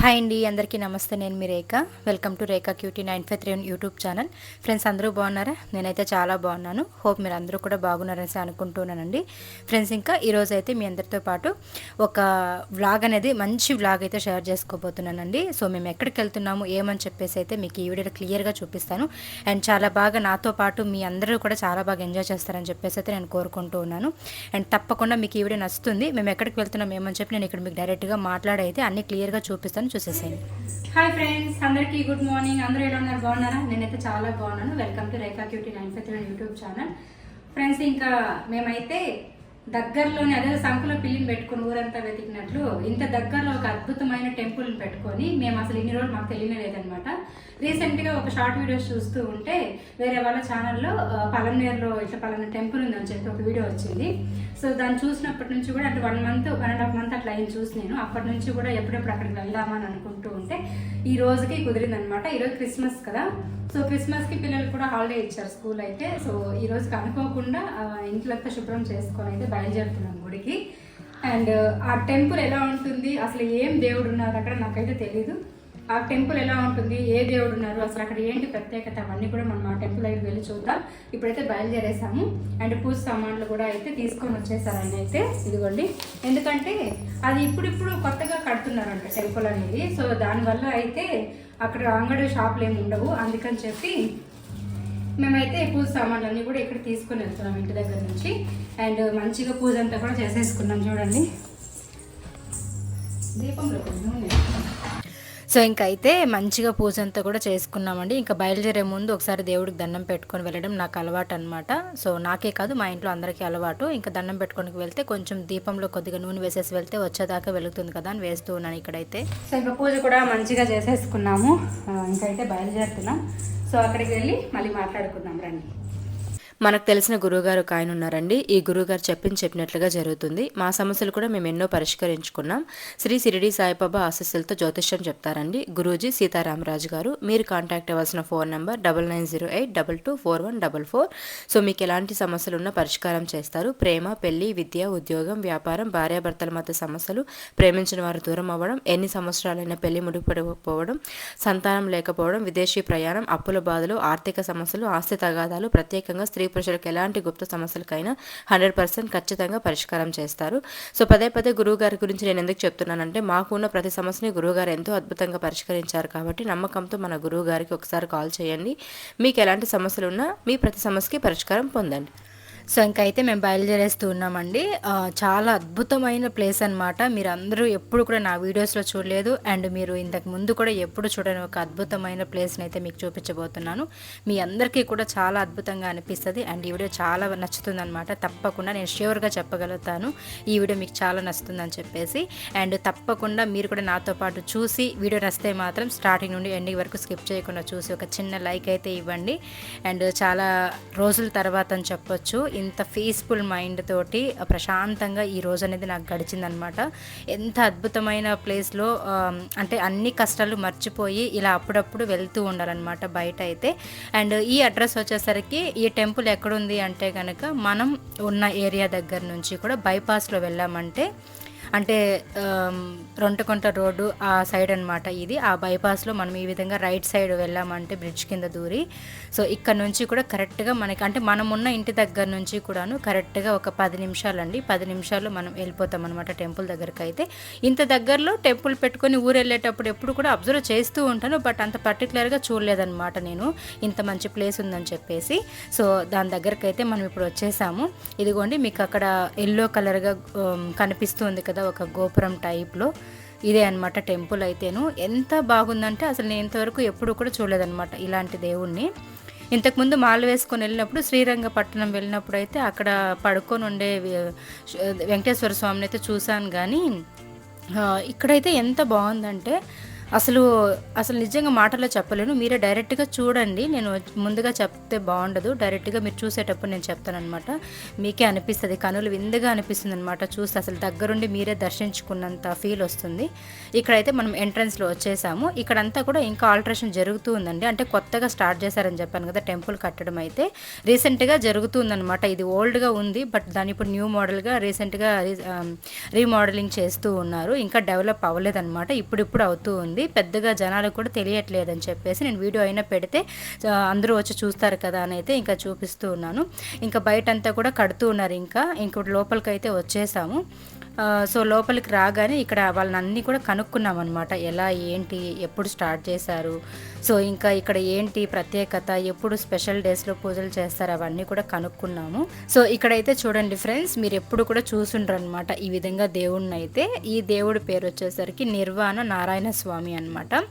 Hi అండి అందరికీ నమస్తే. నేను మీ Rekha. Welcome to Rekha cutie nine five three YouTube channel. Friends అందరూ బాగున్నారా? నేనైతే చాలా బాగున్నాను. హోప్ మీరు అందరూ కూడా బాగున్నారని అనుకుంటున్నానండి. ఫ్రెండ్స్ ఇంకా ఈరోజు అయితే మీ అందరితో పాటు ఒక వ్లాగ్ అనేది మంచి వ్లాగ్ అయితే షేర్ చేసుకోబోతున్నానండి. సో మేము ఎక్కడికి వెళ్తున్నాము ఏమని చెప్పేసి అయితే మీకు ఈ వీడియోలో క్లియర్గా చూపిస్తాను. అండ్ చాలా బాగా నాతో పాటు మీ అందరూ కూడా చాలా బాగా ఎంజాయ్ చేస్తారని చెప్పేసి అయితే నేను కోరుకుంటూ ఉన్నాను. అండ్ తప్పకుండా మీకు ఈ వీడియో నచ్చుతుంది. మేము ఎక్కడికి వెళ్తున్నాం ఏమని చెప్పి నేను ఇక్కడ మీకు డైరెక్ట్గా మాట్లాడైతే అన్ని క్లియర్గా చూపిస్తాను. చూసేసేయండి. హాయ్ ఫ్రెండ్స్ అందరికీ గుడ్ మార్నింగ్ అందరూ ఎలా ఉన్నారు? బాగున్నారా? నేనైతే చాలా బాగున్నాను. Welcome to Rekha cutie nine five three YouTube channel. Friends ఇంకా మేమైతే దగ్గరలోనే అదే సంకులో పిల్లిని పెట్టుకుని ఊరంతా వెతికినట్లు ఇంత దగ్గరలో ఒక అద్భుతమైన టెంపుల్ని పెట్టుకొని మేము అసలు ఇన్ని రోజులు మాకు తెలియలేదనమాట రీసెంట్గా ఒక షార్ట్ వీడియోస్ చూస్తూ ఉంటే వేరే వాళ్ళ ఛానల్లో పలనేరులో ఇట్లా పలానా టెంపుల్ ఉందని చెప్పి ఒక వీడియో వచ్చింది. సో దాన్ని చూసినప్పటి నుంచి కూడా అంటే one month one and half month అట్లా అయింది చూసి నేను. అప్పటి నుంచి కూడా ఎప్పుడెప్పుడు అక్కడికి వెళ్దామని అనుకుంటూ ఉంటే ఈ రోజుకి కుదిరిందనమాట. ఈరోజు క్రిస్మస్ కదా. సో క్రిస్మస్కి పిల్లలు కూడా హాలిడే ఇచ్చారు స్కూల్ అయితే. సో ఈ రోజుకి అనుకోకుండా ఇంట్లో అంతా శుభ్రం చేసుకొని అయితే బయలుదేరుతున్నాం గుడికి. అండ్ ఆ టెంపుల్ ఎలా ఉంటుంది? అసలు ఏం దేవుడు ఉన్నారు అక్కడ నాకైతే తెలీదు. ఆ టెంపుల్ ఎలా ఉంటుంది? ఏ దేవుడు ఉన్నారు అసలు అక్కడ ఏంటి ప్రత్యేకత? అవన్నీ కూడా మనం ఆ టెంపుల్ దగ్గరికి వెళ్ళి చూద్దాం. ఇప్పుడైతే బయలుదేరేసాము. అండ్ పూజ సామాన్లు కూడా అయితే తీసుకొని వచ్చేసారు ఆయన అయితే ఇదిగోండి. ఎందుకంటే అది ఇప్పుడిప్పుడు కొత్తగా కడుతున్నారంట టెంపుల్ అనేది. సో దానివల్ల అయితే అక్కడ అంగడి షాపులు ఏమి ఉండవు. అందుకని చెప్పి మేమైతే పూజ సామాన్లు అన్నీ కూడా ఇక్కడ తీసుకొని వెళ్తున్నాం ఇంటి దగ్గర నుంచి. అండ్ మంచిగా పూజ అంతా కూడా చేసేసుకున్నాం చూడండి. దీపంలో. సో ఇంకైతే మంచిగా పూజ అంతా కూడా చేసుకున్నామండి. ఇంకా బయలుదేరే ముందు ఒకసారి దేవుడికి దండం పెట్టుకొని వెళ్ళడం నాకు అలవాటు అనమాట సో నాకే కాదు మా ఇంట్లో అందరికీ అలవాటు. ఇంకా దండం పెట్టుకొని వెళ్తే కొంచెం దీపంలో కొద్దిగా నూనె వేసేసి వెళ్తే వచ్చేదాకా వెలుగుతుంది కదా అని వేస్తూ ఉన్నాను ఇక్కడైతే. సో ఇంకా పూజ కూడా మంచిగా చేసేసుకున్నాము. ఇంకైతే బయలుదేరుతున్నాం. సో అక్కడికి వెళ్ళి మళ్ళీ మాట్లాడుకుందాం రండి. మనకు తెలిసిన గురువుగారు ఒక ఆయన ఉన్నారండి. ఈ గురువుగారు చెప్పింది చెప్పినట్లుగా జరుగుతుంది. మా సమస్యలు కూడా మేము ఎన్నో పరిష్కరించుకున్నాం. శ్రీ సిరిడి సాయిబాబా ఆశస్సులతో జ్యోతిష్యం చెప్తారండి. గురూజీ సీతారామరాజు గారు మీరు కాంటాక్ట్ అవ్వాల్సిన phone number double nine zero eight double two four one double four so మీకు ఎలాంటి సమస్యలు ఉన్నా పరిష్కారం చేస్తారు. ప్రేమ పెళ్ళి విద్య ఉద్యోగం వ్యాపారం భార్యాభర్తల మధ్య సమస్యలు ప్రేమించిన వారు దూరం అవ్వడం ఎన్ని సంవత్సరాలైనా పెళ్ళి ముడిపడిపోవడం సంతానం లేకపోవడం విదేశీ ప్రయాణం అప్పుల బాధలు ఆర్థిక సమస్యలు ఆస్తి తగాదాలు ప్రత్యేకంగా స్త్రీ పురుషులకు ఎలాంటి గుప్త సమస్యలకైనా హండ్రెడ్ పర్సెంట్ ఖచ్చితంగా పరిష్కారం చేస్తారు. సో పదే పదే గురువు గారి గురించి నేను ఎందుకు చెప్తున్నానంటే మాకు ఉన్న ప్రతి సమస్యని గురువు గారు ఎంతో అద్భుతంగా పరిష్కరించారు కాబట్టి నమ్మకంతో మన గురువు గారికి ఒకసారి కాల్ చేయండి. మీకు ఎలాంటి సమస్యలు ఉన్నా మీ ప్రతి సమస్యకి పరిష్కారం పొందండి. సో ఇంకైతే మేము బయలుదేరేస్తూ ఉన్నామండి. చాలా అద్భుతమైన ప్లేస్ అనమాట మీరు అందరూ ఎప్పుడు కూడా నా వీడియోస్లో చూడలేదు. అండ్ మీరు ఇంతకు ముందు కూడా ఎప్పుడు చూడని ఒక అద్భుతమైన ప్లేస్ని అయితే మీకు చూపించబోతున్నాను. మీ అందరికీ కూడా చాలా అద్భుతంగా అనిపిస్తుంది. అండ్ ఈ వీడియో చాలా నచ్చుతుంది అనమాట తప్పకుండా నేను ష్యూర్గా చెప్పగలుగుతాను. ఈ వీడియో మీకు చాలా నచ్చుతుందని చెప్పేసి. అండ్ తప్పకుండా మీరు కూడా నాతో పాటు చూసి వీడియో నచ్చితే మాత్రం స్టార్టింగ్ నుండి ఎండింగ్ వరకు స్కిప్ చేయకుండా చూసి ఒక చిన్న లైక్ అయితే ఇవ్వండి. అండ్ చాలా రోజుల తర్వాత అని చెప్పొచ్చు. ఇంత పీస్ఫుల్ మైండ్ తోటి ప్రశాంతంగా ఈ రోజు అనేది నాకు గడిచిందనమాట. ఎంత అద్భుతమైన ప్లేస్లో అంటే అన్ని కష్టాలు మర్చిపోయి ఇలా అప్పుడప్పుడు వెళ్తూ ఉండాలన్నమాట బయట అయితే. అండ్ ఈ అడ్రస్ వచ్చేసరికి ఈ టెంపుల్ ఎక్కడుంది అంటే కనుక మనం ఉన్న ఏరియా దగ్గర నుంచి కూడా బైపాస్లో వెళ్ళామంటే అంటే రొంట రొంటకొంట రోడ్డు ఆ సైడ్ అనమాట ఇది. ఆ బైపాస్లో మనం ఈ విధంగా రైట్ సైడ్ వెళ్ళామంటే బ్రిడ్జ్ కింద దూరి. సో ఇక్కడ నుంచి కూడా కరెక్ట్గా మనకి అంటే మనం ఉన్న ఇంటి దగ్గర నుంచి కూడాను కరెక్ట్గా ఒక పది నిమిషాలు అండి పది నిమిషాల్లో మనం వెళ్ళిపోతాం అనమాట టెంపుల్ దగ్గరికి అయితే ఇంత దగ్గరలో టెంపుల్ పెట్టుకొని ఊరు వెళ్ళేటప్పుడు ఎప్పుడు కూడా అబ్జర్వ్ చేస్తూ ఉంటాను. బట్ అంత పర్టికులర్గా చూడలేదన్నమాట నేను. ఇంత మంచి ప్లేస్ ఉందని చెప్పేసి. సో దాని దగ్గరకైతే అయితే మనం ఇప్పుడు వచ్చేసాము. ఇదిగోండి మీకు అక్కడ ఎల్లో కలర్గా కనిపిస్తుంది కదా ఒక గోపురం టైప్లో. ఇదే అన్నమాట టెంపుల్ అయితేను. ఎంత బాగుందంటే అసలు నేను ఇంతవరకు ఎప్పుడు కూడా చూడలేదన్నమాట ఇలాంటి దేవుణ్ణి. ఇంతకుముందు మాల వేసుకొని వెళ్ళినప్పుడు శ్రీరంగపట్నం వెళ్ళినప్పుడు అయితే అక్కడ పడుకొని ఉండే వెంకటేశ్వర స్వామిని అయితే చూశాను కానీ ఇక్కడైతే ఎంత బాగుందంటే అసలు అసలు నిజంగా మాటల్లో చెప్పలేను. మీరే డైరెక్ట్గా చూడండి. నేను ముందుగా చెప్తే బాగుండదు. డైరెక్ట్గా మీరు చూసేటప్పుడు నేను చెప్తానమాట మీకే అనిపిస్తుంది. కనులు విందుగా అనిపిస్తుంది అనమాట చూస్తే అసలు దగ్గరుండి మీరే దర్శించుకున్నంత ఫీల్ వస్తుంది. ఇక్కడైతే మనం ఎంట్రన్స్లో వచ్చేసాము. ఇక్కడంతా కూడా ఇంకా ఆల్టరేషన్ జరుగుతూ ఉందండి. అంటే కొత్తగా స్టార్ట్ చేశారని చెప్పాను కదా టెంపుల్ కట్టడం అయితే. రీసెంట్గా జరుగుతుందనమాట ఇది ఓల్డ్గా ఉంది. బట్ దాని ఇప్పుడు న్యూ మోడల్గా రీసెంట్గా రీమోడలింగ్ చేస్తూ ఉన్నారు. ఇంకా డెవలప్ అవ్వలేదన్నమాట. ఇప్పుడిప్పుడు అవుతూ ఉంది. ఉంది. పెద్దగా జనాలకు కూడా తెలియట్లేదని చెప్పేసి నేను వీడియో అయినా పెడితే అందరూ వచ్చి చూస్తారు కదా అని అయితే ఇంకా చూపిస్తూ ఉన్నాను. ఇంకా బయట అంతా కూడా కడుతూ ఉన్నారు ఇంకా. ఇంకోటి లోపలికి అయితే వచ్చేసాము. సో లోపలికి రాగానే ఇక్కడ వాళ్ళని అన్నీ కూడా కనుక్కున్నాం అనమాట ఎలా ఏంటి ఎప్పుడు స్టార్ట్ చేశారు? సో ఇంకా ఇక్కడ ఏంటి ప్రత్యేకత ఎప్పుడు స్పెషల్ డేస్లో పూజలు చేస్తారు అవన్నీ కూడా కనుక్కున్నాము. సో ఇక్కడైతే చూడండి ఫ్రెండ్స్ మీరు ఎప్పుడు కూడా చూసుండ్రు అనమాట ఈ విధంగా దేవుడిని అయితే ఈ దేవుడి పేరు వచ్చేసరికి నిర్వాణ నారాయణ స్వామి అనమాట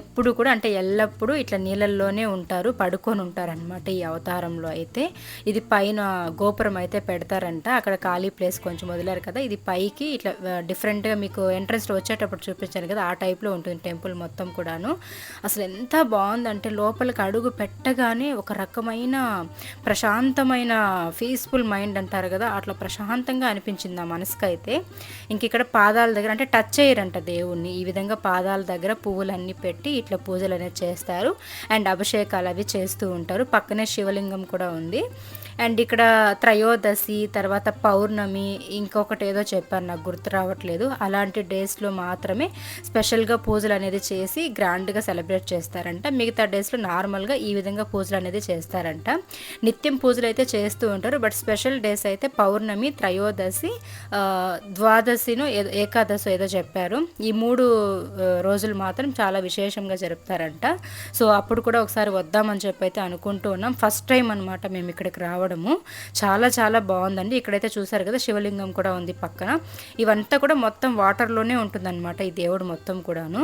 ఎప్పుడు కూడా అంటే ఎల్లప్పుడూ ఇట్లా నీళ్ళల్లోనే ఉంటారు పడుకొని ఉంటారనమాట ఈ అవతారంలో అయితే. ఇది పైన గోపురం అయితే పెడతారంట. అక్కడ ఖాళీ ప్లేస్ కొంచెం వదిలేరు కదా ఇది పైకి ఇట్లా డిఫరెంట్గా మీకు ఎంట్రన్స్ వచ్చేటప్పుడు చూపించాను కదా ఆ టైప్లో ఉంటుంది టెంపుల్ మొత్తం కూడాను. అసలు ఎంత ఎంత బాగుందంటే లోపలికి అడుగు పెట్టగానే ఒక రకమైన ప్రశాంతమైన పీస్ఫుల్ మైండ్ అంటారు కదా అట్లా ప్రశాంతంగా అనిపించింది ఆ మనసుకు అయితే ఇంక ఇక్కడ పాదాల దగ్గర అంటే టచ్ చేయరంట దేవుణ్ణి. ఈ విధంగా పాదాల దగ్గర పువ్వులన్నీ పెట్టి ఇట్లా పూజలు అనేది చేస్తారు. అండ్ అభిషేకాలు అవి చేస్తూ ఉంటారు. పక్కనే శివలింగం కూడా ఉంది. అండ్ ఇక్కడ త్రయోదశి తర్వాత పౌర్ణమి ఇంకొకటి ఏదో చెప్పారు నాకు గుర్తు రావట్లేదు. అలాంటి డేస్లో మాత్రమే స్పెషల్గా పూజలు అనేది చేసి గ్రాండ్గా సెలబ్రేట్ చేస్తారంట. మిగతా డేస్లో నార్మల్గా ఈ విధంగా పూజలు అనేది చేస్తారంట. నిత్యం పూజలు అయితే చేస్తూ ఉంటారు. బట్ స్పెషల్ డేస్ అయితే పౌర్ణమి త్రయోదశి ద్వాదశిను ఏదో ఏకాదశి ఏదో చెప్పారు. ఈ మూడు రోజులు మాత్రం చాలా విశేషంగా జరుపుతారంట. సో అప్పుడు కూడా ఒకసారి వద్దామని చెప్పి అయితే అనుకుంటూ ఉన్నాం. ఫస్ట్ టైం అనమాట మేము ఇక్కడికి రావడం. రావడము చాలా చాలా బాగుందండి. ఇక్కడైతే చూసారు కదా శివలింగం కూడా ఉంది పక్కన. ఇవంతా కూడా మొత్తం వాటర్లోనే ఉంటుందన్నమాట ఈ దేవుడు మొత్తం కూడాను.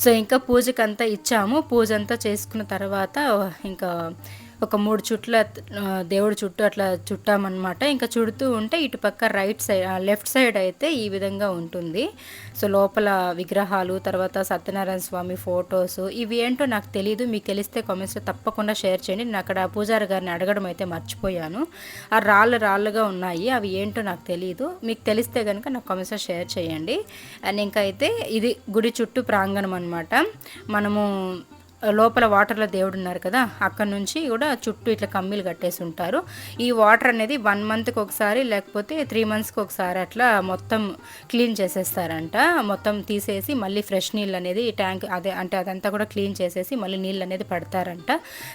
సో ఇంకా పూజకంతా ఇచ్చాము. పూజ అంతా చేసుకున్న తర్వాత ఇంకా ఒక మూడు చుట్ల దేవుడి చుట్టూ అట్లా చుట్టామన్నమాట. ఇంకా చుడుతూ ఉంటే ఇటుపక్క రైట్ సైడ్ లెఫ్ట్ సైడ్ అయితే ఈ విధంగా ఉంటుంది. సో లోపల విగ్రహాలు తర్వాత సత్యనారాయణ స్వామి ఫొటోస్ ఇవి ఏంటో నాకు తెలియదు మీకు తెలిస్తే కామెంట్స్లో తప్పకుండా షేర్ చేయండి. నేను అక్కడ పూజారి గారిని అడగడం అయితే మర్చిపోయాను. ఆ రాళ్ళు రాళ్ళుగా ఉన్నాయి. అవి ఏంటో నాకు తెలియదు మీకు తెలిస్తే కనుక నాకు కామెంట్స్లో షేర్ చేయండి. అండ్ ఇంకా అయితే ఇది గుడి చుట్టూ ప్రాంగణం అనమాట మనము లోపల వాటర్లో దేవుడు ఉన్నారు కదా అక్కడ నుంచి కూడా చుట్టూ ఇట్లా కమ్మీలు కట్టేసి ఉంటారు. ఈ వాటర్ అనేది వన్ మంత్కి ఒకసారి లేకపోతే త్రీ మంత్స్కి ఒకసారి అట్లా మొత్తం క్లీన్ చేసేస్తారంట. మొత్తం తీసేసి మళ్ళీ ఫ్రెష్ నీళ్ళు అనేది ట్యాంక్ అదే అంటే అదంతా కూడా క్లీన్ చేసేసి మళ్ళీ నీళ్ళు అనేది పడతారంట.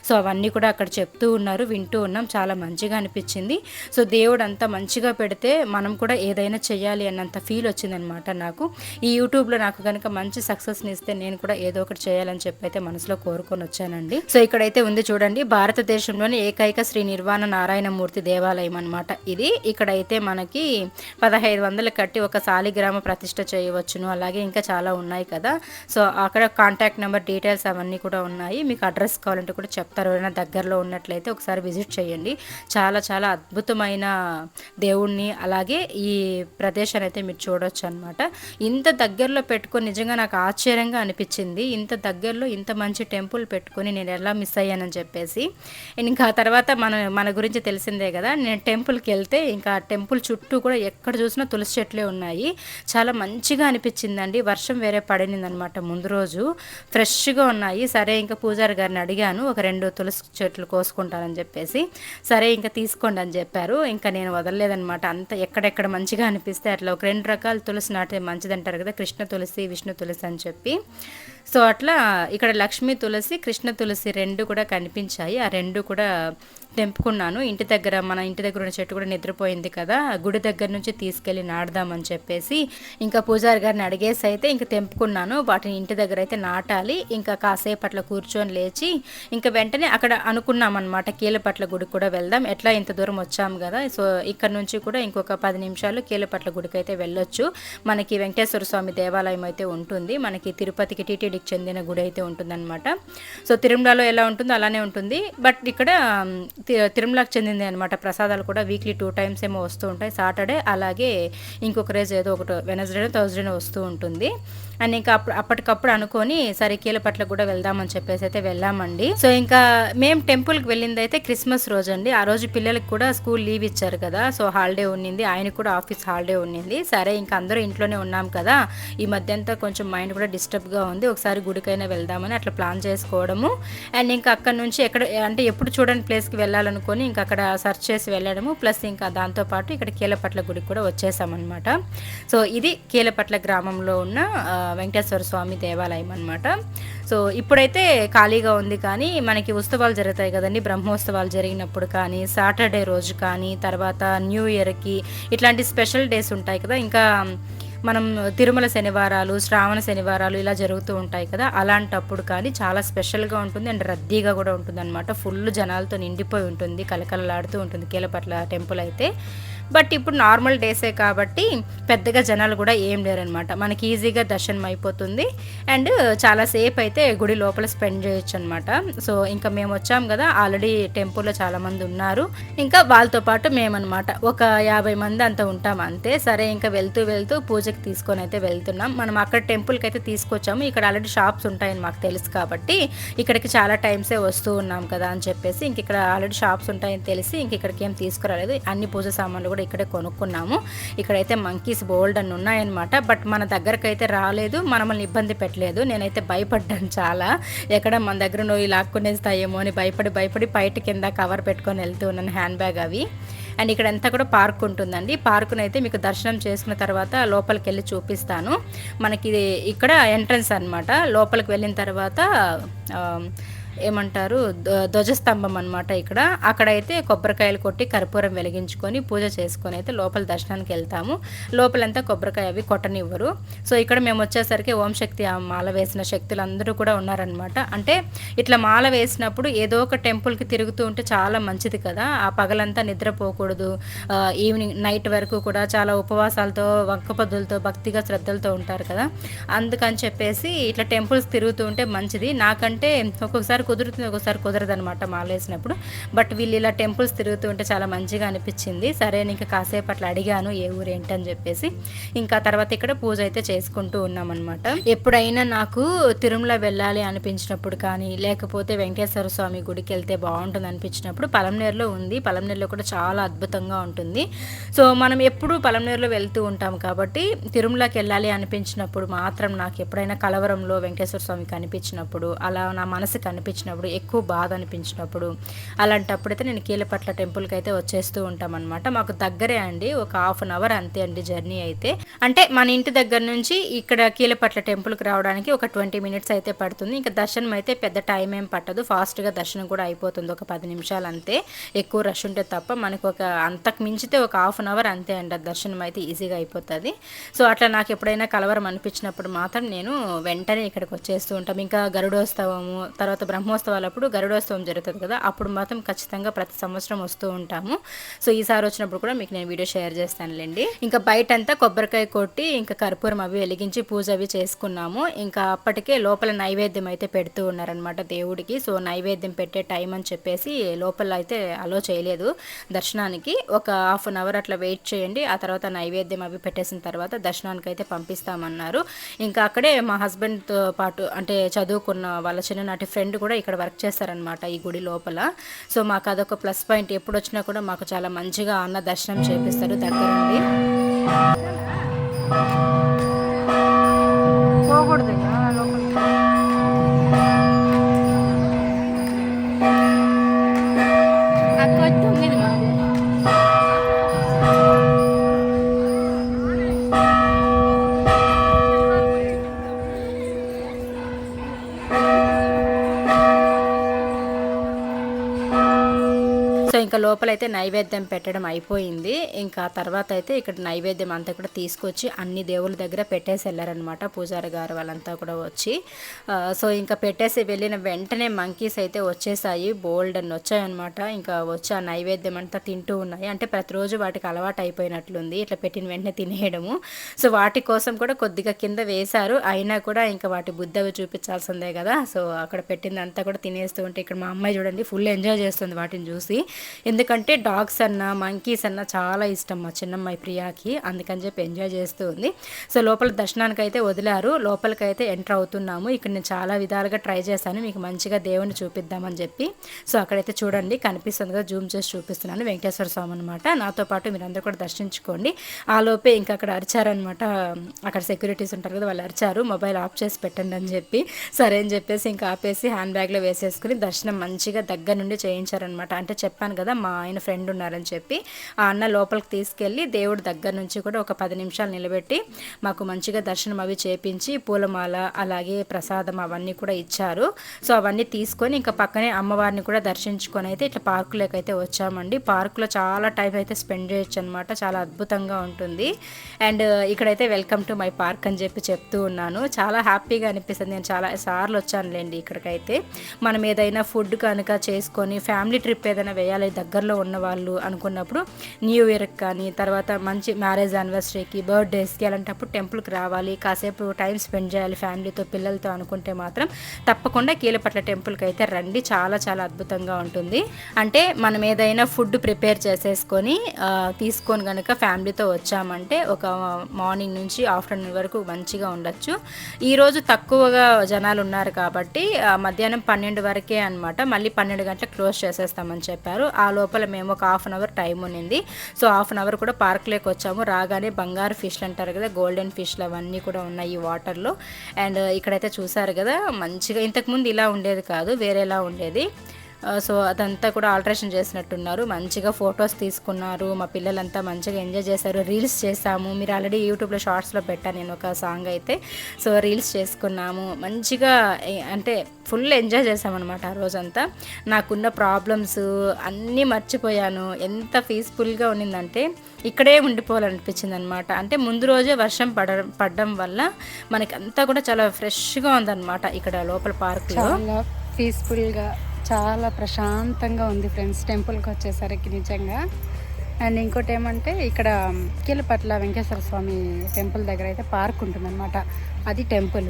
సో అవన్నీ కూడా అక్కడ చెప్తూ ఉన్నారు వింటూ ఉన్నాం. చాలా మంచిగా అనిపించింది. సో దేవుడు అంతా మంచిగా పెడితే మనం కూడా ఏదైనా చేయాలి అన్నంత ఫీల్ వచ్చిందనమాట నాకు. ఈ యూట్యూబ్లో నాకు కనుక మంచి సక్సెస్ని ఇస్తే నేను కూడా ఏదో ఒకటి చేయాలని చెప్పి అయితే మనసులో కోరుకొని వచ్చానండి. సో ఇక్కడైతే ఉంది చూడండి భారతదేశంలోని ఏకైక శ్రీ నిర్వాణ నారాయణమూర్తి దేవాలయం అనమాట ఇది. ఇక్కడైతే మనకి పదహైదు వందలు కట్టి ఒక సాలిగ్రామ ప్రతిష్ట చేయవచ్చును. అలాగే ఇంకా చాలా ఉన్నాయి కదా. సో అక్కడ కాంటాక్ట్ నెంబర్ డీటెయిల్స్ అవన్నీ కూడా ఉన్నాయి. మీకు అడ్రస్ కావాలంటే కూడా చెప్తారు. ఎవరైనా దగ్గరలో ఉన్నట్లయితే ఒకసారి విజిట్ చేయండి. చాలా చాలా అద్భుతమైన దేవుణ్ణి అలాగే ఈ ప్రదేశాన్ని అయితే మీరు చూడొచ్చు అనమాట ఇంత దగ్గరలో పెట్టుకొని నిజంగా నాకు ఆశ్చర్యంగా అనిపించింది. ఇంత దగ్గరలో ఇంత మంచి టెంపుల్ పెట్టుకుని నేను ఎలా మిస్ అయ్యానని చెప్పేసి. ఇంకా తర్వాత మన మన గురించి తెలిసిందే కదా నేను టెంపుల్కి వెళ్తే ఇంకా టెంపుల్ చుట్టూ కూడా ఎక్కడ చూసినా తులసి చెట్లే ఉన్నాయి. చాలా మంచిగా అనిపించిందండి. వర్షం వేరే పడింది అనమాట ముందు రోజు. ఫ్రెష్గా ఉన్నాయి. సరే ఇంకా పూజారి గారిని అడిగాను ఒక రెండు తులసి చెట్లు కోసుకుంటానని చెప్పేసి. సరే ఇంకా తీసుకోండి అని చెప్పారు. ఇంకా నేను వదలలేదనమాట. అంత ఎక్కడెక్కడ మంచిగా అనిపిస్తే అట్లా ఒక రెండు రకాల తులసి నాటితే మంచిదంటారు కదా కృష్ణ తులసి విష్ణు తులసి అని చెప్పి. సో అట్లా ఇక్కడ లక్ష్మీ తులసి కృష్ణ తులసి రెండు కూడా కనిపించాయి. ఆ రెండు కూడా తెంపుకున్నాను. ఇంటి దగ్గర మన ఇంటి దగ్గర ఉన్న చెట్టు కూడా నిద్రపోయింది కదా గుడి దగ్గర నుంచి తీసుకెళ్ళి నాడదామని చెప్పేసి ఇంకా పూజారి గారిని అడిగేసి అయితే ఇంకా తెంపుకున్నాను. వాటిని ఇంటి దగ్గర అయితే నాటాలి. ఇంకా కాసేపు అట్లా కూర్చొని లేచి ఇంకా వెంటనే అక్కడ అనుకున్నాం అనమాట కీలపట్ల గుడికి కూడా వెళ్దాం. ఎట్లా ఇంత దూరం వచ్చాము కదా సో ఇక్కడ నుంచి కూడా ఇంకొక పది నిమిషాలు కీలపట్ల గుడికి అయితే వెళ్ళొచ్చు. మనకి వెంకటేశ్వర స్వామి దేవాలయం అయితే ఉంటుంది. మనకి తిరుపతికి టీటీడీకి చెందిన గుడి అయితే ఉంటుందన్నమాట. సో తిరుమలలో ఎలా ఉంటుందో అలానే ఉంటుంది. బట్ ఇక్కడ తిరుమలకు చెందింది అనమాట ప్రసాదాలు కూడా వీక్లీ టూ టైమ్స్ ఏమో వస్తూ ఉంటాయి. సాటర్డే అలాగే ఇంకొక రోజు ఏదో ఒకటి వెనస్డే థర్స్డేనో వస్తూ ఉంటుంది. అండ్ ఇంకా అప్పుడు అప్పటికప్పుడు అనుకొని సరే కీలపట్ల కూడా వెళ్దామని చెప్పేసి అయితే వెళ్ళామండి. సో ఇంకా మేము టెంపుల్కి వెళ్ళింది అయితే క్రిస్మస్ రోజు అండి ఆ రోజు పిల్లలకి కూడా స్కూల్ లీవ్ ఇచ్చారు కదా. సో హాలిడే ఉన్నింది. ఆయన కూడా ఆఫీస్ హాలిడే ఉన్నింది. సరే ఇంకా అందరూ ఇంట్లోనే ఉన్నాం కదా. ఈ మధ్య అంతా కొంచెం మైండ్ కూడా డిస్టర్బ్గా ఉంది. ఒకసారి గుడికైనా వెళ్దామని అట్లా ప్లాన్ చేసుకోవడము. అండ్ ఇంకా అక్కడ నుంచి ఎక్కడ అంటే ఎప్పుడు చూడని ప్లేస్కి వెళ్ళాలనుకొని ఇంకా అక్కడ సర్చ్ చేసి వెళ్ళడము. ప్లస్ ఇంకా దాంతోపాటు ఇక్కడ కీలపట్ల గుడికి కూడా వచ్చేసామన్నమాట. సో ఇది కీలపట్ల గ్రామంలో ఉన్న వెంకటేశ్వర స్వామి దేవాలయం అనమాట సో ఇప్పుడైతే ఖాళీగా ఉంది కానీ మనకి ఉత్సవాలు జరుగుతాయి కదండి. బ్రహ్మోత్సవాలు జరిగినప్పుడు కానీ సాటర్డే రోజు కానీ తర్వాత న్యూ ఇయర్కి ఇట్లాంటి స్పెషల్ డేస్ ఉంటాయి కదా. ఇంకా మనం తిరుమల శనివారాలు శ్రావణ శనివారాలు ఇలా జరుగుతూ ఉంటాయి కదా అలాంటప్పుడు కానీ చాలా స్పెషల్గా ఉంటుంది అండ్ రద్దీగా కూడా ఉంటుంది అనమాట ఫుల్ జనాలతో నిండిపోయి ఉంటుంది కలకలలాడుతూ ఉంటుంది కీలపట్ల టెంపుల్ అయితే. బట్ ఇప్పుడు నార్మల్ డేసే కాబట్టి పెద్దగా జనాలు కూడా ఏం లేరనమాట. మనకి ఈజీగా దర్శనం అయిపోతుంది. అండ్ చాలాసేపు అయితే గుడి లోపల స్పెండ్ చేయొచ్చు అనమాట సో ఇంకా మేము వచ్చాం కదా ఆల్రెడీ టెంపుల్లో చాలామంది ఉన్నారు. ఇంకా వాళ్ళతో పాటు మేమనమాట. ఒక యాభై మంది అంత ఉంటాం అంతే. సరే ఇంకా వెళ్తూ వెళ్తూ పూజకి తీసుకొని అయితే వెళ్తున్నాం. మనం అక్కడ టెంపుల్కి అయితే తీసుకొచ్చాము. ఇక్కడ ఆల్రెడీ షాప్స్ ఉంటాయని మాకు తెలుసు కాబట్టి ఇక్కడికి చాలా టైమ్సే వస్తూ ఉన్నాం కదా అని చెప్పేసి ఇంక ఇక్కడ ఆల్రెడీ షాప్స్ ఉంటాయని తెలిసి ఇంక ఇక్కడికి ఏం తీసుకురాలేదు. అన్ని పూజ సామాన్లు కూడా ఇక్కడే కొనుక్కున్నాము. ఇక్కడైతే మంకీస్ బోల్డ్ అని ఉన్నాయన్నమాట. బట్ మన దగ్గరకు అయితే రాలేదు. మనల్ని ఇబ్బంది పెట్టలేదు. నేనైతే భయపడ్డాను చాలా. ఎక్కడ మన దగ్గర నువ్వు లాక్కునేస్తాయేమో అని భయపడి భయపడి బయట కింద కవర్ పెట్టుకొని వెళ్తూ ఉన్నాను హ్యాండ్ బ్యాగ్ అవి. అండ్ ఇక్కడ అంతా కూడా పార్క్ ఉంటుందండి. పార్కును అయితే మీకు దర్శనం చేసుకున్న తర్వాత లోపలికి వెళ్ళి చూపిస్తాను. మనకి ఇక్కడ ఎంట్రన్స్ అనమాట లోపలికి వెళ్ళిన తర్వాత ఏమంటారు ధ్వజస్తంభం అనమాట ఇక్కడ. అక్కడైతే కొబ్బరికాయలు కొట్టి కర్పూరం వెలిగించుకొని పూజ చేసుకొని అయితే లోపల దర్శనానికి వెళ్తాము. లోపలంతా కొబ్బరికాయ అవి కొట్టనివ్వరు. సో ఇక్కడ మేము వచ్చేసరికి ఓం శక్తి మాల వేసిన శక్తులు అందరూ కూడా ఉన్నారనమాట అంటే ఇట్లా మాల వేసినప్పుడు ఏదో ఒక టెంపుల్కి తిరుగుతూ ఉంటే చాలా మంచిది కదా. ఆ పగలంతా నిద్రపోకూడదు. ఈవినింగ్ నైట్ వరకు కూడా చాలా ఉపవాసాలతో వంకపద్దులతో భక్తిగా శ్రద్ధలతో ఉంటారు కదా. అందుకని చెప్పేసి ఇట్లా టెంపుల్స్ తిరుగుతూ ఉంటే మంచిది. నాకంటే ఒక్కొక్కసారి ఒకసారి కుదురుతుంది ఒకసారి కుదరదు అనమాట మాలేసినప్పుడు. బట్ వీళ్ళు ఇలా టెంపుల్స్ తిరుగుతూ ఉంటే చాలా మంచిగా అనిపించింది. సరే ఇంకా కాసేపు అట్లా అడిగాను ఏ ఊరు ఏంటని చెప్పేసి. ఇంకా తర్వాత ఇక్కడ పూజ అయితే చేసుకుంటూ ఉన్నామన్నమాట. ఎప్పుడైనా నాకు తిరుమల వెళ్ళాలి అనిపించినప్పుడు కానీ లేకపోతే వెంకటేశ్వర స్వామి గుడికి వెళ్తే బాగుంటుంది అనిపించినప్పుడు పలంనేరులో ఉంది. పలంనేరులో కూడా చాలా అద్భుతంగా ఉంటుంది. సో మనం ఎప్పుడు పలంనేరులో వెళ్తూ ఉంటాం కాబట్టి తిరుమలకి వెళ్ళాలి అనిపించినప్పుడు మాత్రం నాకు ఎప్పుడైనా కలవరంలో వెంకటేశ్వర స్వామి కనిపించినప్పుడు అలా నా మనసు కనిపి అనిపించినప్పుడు ఎక్కువ బాధ అనిపించినప్పుడు అలాంటప్పుడు అయితే నేను కీలపట్ల టెంపుల్కి అయితే వచ్చేస్తూ ఉంటాం మాకు దగ్గరే అండి ఒక హాఫ్ అన్ అవర్ అంతే అండి జర్నీ అయితే. అంటే మన ఇంటి దగ్గర నుంచి ఇక్కడ కీలపట్ల టెంపుల్కి రావడానికి ఒక ట్వంటీ మినిట్స్ అయితే పడుతుంది. ఇంకా దర్శనం అయితే పెద్ద టైం ఏం పట్టదు. ఫాస్ట్గా దర్శనం కూడా అయిపోతుంది ఒక పది నిమిషాలు అంతే. ఎక్కువ రష్ ఉంటే తప్ప మనకు ఒక అంతకు మించితే ఒక హాఫ్ అన్ అవర్ అంతే అండి దర్శనం అయితే ఈజీగా అయిపోతుంది. సో అట్లా నాకు ఎప్పుడైనా కలవరం అనిపించినప్పుడు మాత్రం నేను వెంటనే ఇక్కడికి వచ్చేస్తూ ఉంటాం. ఇంకా గరుడోత్సవము తర్వాత బ్రహ్మ బ్రహ్మోత్సవాలప్పుడు గరుడోత్సవం జరుగుతుంది కదా అప్పుడు మాత్రం ఖచ్చితంగా ప్రతి సంవత్సరం వస్తూ ఉంటాము. సో ఈసారి వచ్చినప్పుడు కూడా మీకు నేను వీడియో షేర్ చేస్తానులేండి. ఇంకా బయట అంతా కొబ్బరికాయ కొట్టి ఇంకా కర్పూరం అవి వెలిగించి పూజ అవి చేసుకున్నాము. ఇంకా అప్పటికే లోపల నైవేద్యం అయితే పెడుతూ ఉన్నారనమాట దేవుడికి. సో నైవేద్యం పెట్టే టైం అని చెప్పేసి లోపల అయితే అలో చేయలేదు దర్శనానికి. ఒక హాఫ్ అన్ అవర్ అట్లా వెయిట్ చేయండి ఆ తర్వాత నైవేద్యం అవి పెట్టేసిన తర్వాత దర్శనానికి అయితే పంపిస్తామన్నారు. ఇంకా అక్కడే మా హస్బెండ్తో పాటు అంటే చదువుకున్న వాళ్ళ చిన్ననాటి ఫ్రెండ్ కూడా ఇక్కడ వర్క్ చేస్తారనమాట ఈ గుడి లోపల. సో మాకు అదొక ప్లస్ పాయింట్. ఎప్పుడు వచ్చినా కూడా మాకు చాలా మంచిగా అన్న దర్శనం చేపిస్తారు దగ్గరుండి. పోకూడదు ఇంకా లోపలైతే నైవేద్యం పెట్టడం అయిపోయింది. ఇంకా తర్వాత అయితే ఇక్కడ నైవేద్యం అంతా కూడా తీసుకొచ్చి అన్ని దేవుళ్ళ దగ్గర పెట్టేసి వెళ్ళారనమాట పూజారి గారు వాళ్ళంతా కూడా వచ్చి. సో ఇంకా పెట్టేసి వెళ్ళిన వెంటనే మంకీస్ అయితే వచ్చేసాయి. బోల్డ్ అని వచ్చాయన్నమాట. ఇంకా వచ్చి ఆ నైవేద్యం అంతా తింటూ ఉన్నాయి. అంటే ప్రతిరోజు వాటికి అలవాటు అయిపోయినట్లుంది. ఇట్లా పెట్టిన వెంటనే తినేయడము. సో వాటి కోసం కూడా కొద్దిగా కింద వేశారు. అయినా కూడా ఇంకా వాటి బుద్ధవి చూపించాల్సిందే కదా. సో అక్కడ పెట్టిందంతా కూడా తినేస్తూ ఉంటే ఇక్కడ మా అమ్మాయి చూడండి ఫుల్ ఎంజాయ్ చేస్తుంది వాటిని చూసి. ఎందుకంటే డాగ్స్ అన్న మంకీస్ అన్న చాలా ఇష్టం మా చిన్నమ్మాయి ప్రియాకి. అందుకని చెప్పి ఎంజాయ్ చేస్తూ ఉంది. సో లోపల దర్శనానికి అయితే వదిలారు. లోపలికి అయితే ఎంటర్ అవుతున్నాము. ఇక్కడ నేను చాలా విధాలుగా ట్రై చేశాను. మీకు మంచిగా దేవుని చూపిద్దామని చెప్పి. సో అక్కడైతే చూడండి. కనిపిస్తుంది కదా జూమ్ చేసి చూపిస్తున్నాను. వెంకటేశ్వర స్వామి అనమాట నాతో పాటు మీరందరూ కూడా దర్శించుకోండి. ఆ లోపే ఇంకా అక్కడ అరిచారనమాట అక్కడ సెక్యూరిటీస్ ఉంటారు కదా వాళ్ళు అరిచారు. మొబైల్ ఆఫ్ చేసి పెట్టండి అని చెప్పి. సరే అని చెప్పేసి ఇంకా ఆపేసి హ్యాండ్ బ్యాగ్లో వేసేసుకుని దర్శనం మంచిగా దగ్గర నుండి చేయించారనమాట అంటే చెప్పాను కదా మా ఆయన ఫ్రెండ్ ఉన్నారని చెప్పి ఆ అన్న లోపలికి తీసుకెళ్ళి దేవుడి దగ్గర నుంచి కూడా ఒక పది నిమిషాలు నిలబెట్టి మాకు మంచిగా దర్శనం అవి చేపించి పూలమాల అలాగే ప్రసాదం అవన్నీ కూడా ఇచ్చారు. సో అవన్నీ తీసుకొని ఇంకా పక్కనే అమ్మవారిని కూడా దర్శించుకొని అయితే ఇట్లా పార్కులోకి అయితే వచ్చామండి. పార్కులో చాలా టైం అయితే స్పెండ్ చేయొచ్చు అనమాట చాలా అద్భుతంగా ఉంటుంది. అండ్ ఇక్కడైతే వెల్కమ్ టు మై పార్క్ అని చెప్పి చెప్తూ ఉన్నాను. చాలా హ్యాపీగా అనిపిస్తుంది. నేను చాలా సార్లు వచ్చానులేండి ఇక్కడికైతే. మనం ఏదైనా ఫుడ్ కనుక చేసుకొని ఫ్యామిలీ ట్రిప్ ఏదైనా వేయాలి దగ్గరలో ఉన్న వాళ్ళు అనుకున్నప్పుడు న్యూ ఇయర్కి కానీ తర్వాత మంచి మ్యారేజ్ యానివర్సరీకి బర్త్డేస్కి అలాంటప్పుడు టెంపుల్కి రావాలి. కాసేపు టైం స్పెండ్ చేయాలి ఫ్యామిలీతో పిల్లలతో అనుకుంటే మాత్రం తప్పకుండా కీలపట్ల టెంపుల్కి అయితే రండి. చాలా చాలా అద్భుతంగా ఉంటుంది. అంటే మనం ఏదైనా ఫుడ్ ప్రిపేర్ చేసేసుకొని తీసుకొని కనుక ఫ్యామిలీతో వచ్చామంటే ఒక మార్నింగ్ నుంచి ఆఫ్టర్నూన్ వరకు మంచిగా ఉండొచ్చు. ఈరోజు తక్కువగా జనాలు ఉన్నారు కాబట్టి మధ్యాహ్నం పన్నెండు వరకే అనమాట మళ్ళీ పన్నెండు గంటలకు క్లోజ్ చేసేస్తామని చెప్పారు. ఆ ఆ లోపల మేము ఒక హాఫ్ అన్ అవర్ టైం ఉన్నింది. సో హాఫ్ అన్ అవర్ కూడా పార్క్లోకి వచ్చాము. రాగానే బంగారు ఫిష్లు అంటారు కదా గోల్డెన్ ఫిష్లు అవన్నీ కూడా ఉన్నాయి ఈ వాటర్లో అండ్ ఇక్కడైతే చూసారు కదా మంచిగా ఇంతకుముందు ఇలా ఉండేది కాదు వేరేలా ఉండేది. సో అదంతా కూడా ఆల్టరేషన్ చేసినట్టున్నారు. మంచిగా ఫొటోస్ తీసుకున్నారు. మా పిల్లలంతా మంచిగా ఎంజాయ్ చేశారు. రీల్స్ చేశాము. మీరు ఆల్రెడీ యూట్యూబ్లో షార్ట్స్లో పెట్టాను నేను ఒక సాంగ్ అయితే. సో రీల్స్ చేసుకున్నాము. మంచిగా అంటే ఫుల్ ఎంజాయ్ చేసామన్నమాట ఆ రోజంతా. నాకున్న ప్రాబ్లమ్స్ అన్నీ మర్చిపోయాను. ఎంత పీస్ఫుల్గా ఉన్నిందంటే ఇక్కడే ఉండిపోవాలనిపించింది అనమాట అంటే ముందు రోజే వర్షం పడ పడడం వల్ల మనకి అంతా కూడా చాలా ఫ్రెష్గా ఉందన్నమాట ఇక్కడ లోపల పార్క్లో. పీస్ఫుల్గా చాలా ప్రశాంతంగా ఉంది ఫ్రెండ్స్. టెంపుల్కి వచ్చేసరికి నిజంగా. అండ్ ఇంకోటి ఏమంటే ఇక్కడ కీలపట్ల వెంకటేశ్వర స్వామి టెంపుల్ దగ్గర అయితే పార్క్ ఉంటుందన్నమాట. అది టెంపుల్.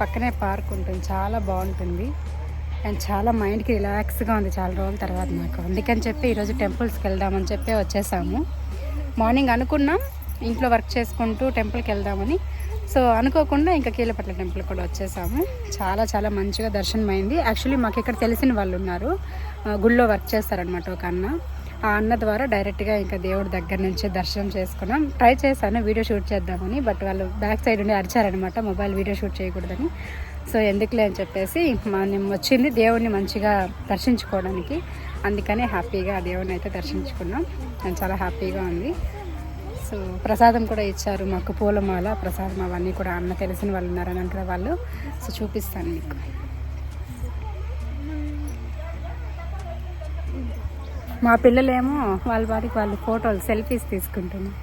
పక్కనే పార్క్ ఉంటుంది. చాలా బాగుంటుంది. అండ్ చాలా మైండ్కి రిలాక్స్గా ఉంది చాలా రోజుల తర్వాత నాకు అందుకని చెప్పి ఈరోజు టెంపుల్స్కి వెళ్దామని చెప్పి వచ్చేసాము. మార్నింగ్ అనుకున్నాం. ఇంట్లో వర్క్ చేసుకుంటూ టెంపుల్కి వెళ్దామని సో అనుకోకుండా ఇంకా కీలపట్ల టెంపుల్ కూడా వచ్చేసాము. చాలా చాలా మంచిగా దర్శనం అయింది యాక్చువల్లీ మాకు ఇక్కడ తెలిసిన వాళ్ళు ఉన్నారు. గుళ్ళో వర్క్ చేస్తారనమాట ఒక అన్న. ఆ అన్న ద్వారా డైరెక్ట్గా ఇంకా దేవుడి దగ్గర నుంచి దర్శనం చేసుకున్నాం. ట్రై చేశాను వీడియో షూట్ చేద్దామని బట్ వాళ్ళు బ్యాక్ సైడ్ ఉండి అరిచారనమాట మొబైల్ వీడియో షూట్ చేయకూడదని. సో ఎందుకులే అని చెప్పేసి మనం వచ్చింది దేవుడిని మంచిగా దర్శించుకోవడానికి. అందుకనే హ్యాపీగా దేవుడిని అయితే దర్శించుకున్నాం. నేను చాలా హ్యాపీగా ఉంది. సో ప్రసాదం కూడా ఇచ్చారు మాకు పూలమాల ప్రసాదం అవన్నీ కూడా అన్న తెలిసిన వాళ్ళు ఉన్నారని అంటారు వాళ్ళు. సో చూపిస్తాను మీకు. మా పిల్లలేమో వాళ్ళ వారికి వాళ్ళు ఫోటోలు సెల్ఫీస్ తీసుకుంటున్నారు.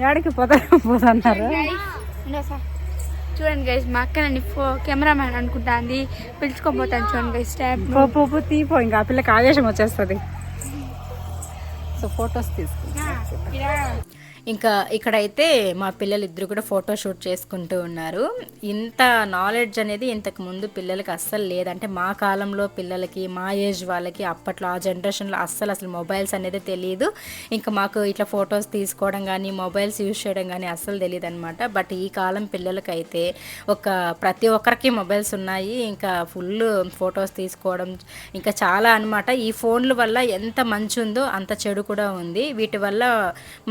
ఎక్కడికి పోతారు పోతున్నారు? చూడండి గైస్ మా అక్క నన్ను ఫో కెమెరామ్యాన్ అనుకుంటాంది. పిలుచుకోపోతాను చూడండి గైస్ ట్యాబ్ పో పో పో తీపో ఇంకా ఆ పిల్లకి ఆవేశం వచ్చేస్తుంది. సో ఫొటోస్ తీసుకుంటాం. You? ఇంకా ఇక్కడైతే మా పిల్లలు ఇద్దరు కూడా ఫోటో షూట్ చేసుకుంటూ ఉన్నారు. ఇంత నాలెడ్జ్ అనేది ఇంతకు ముందు పిల్లలకి అస్సలు లేదంటే మా కాలంలో పిల్లలకి మా ఏజ్ వాళ్ళకి అప్పట్లో ఆ జనరేషన్లో అస్సలు అసలు మొబైల్స్ అనేది తెలియదు ఇంకా మాకు ఇట్లా ఫొటోస్ తీసుకోవడం కానీ మొబైల్స్ యూజ్ చేయడం కానీ అస్సలు తెలియదు అనమాట బట్ ఈ కాలం పిల్లలకైతే ఒక ప్రతి ఒక్కరికి మొబైల్స్ ఉన్నాయి. ఇంకా ఫుల్ ఫొటోస్ తీసుకోవడం ఇంకా చాలా అనమాట ఈ ఫోన్ల వల్ల ఎంత మంచి ఉందో అంత చెడు కూడా ఉంది. వీటి వల్ల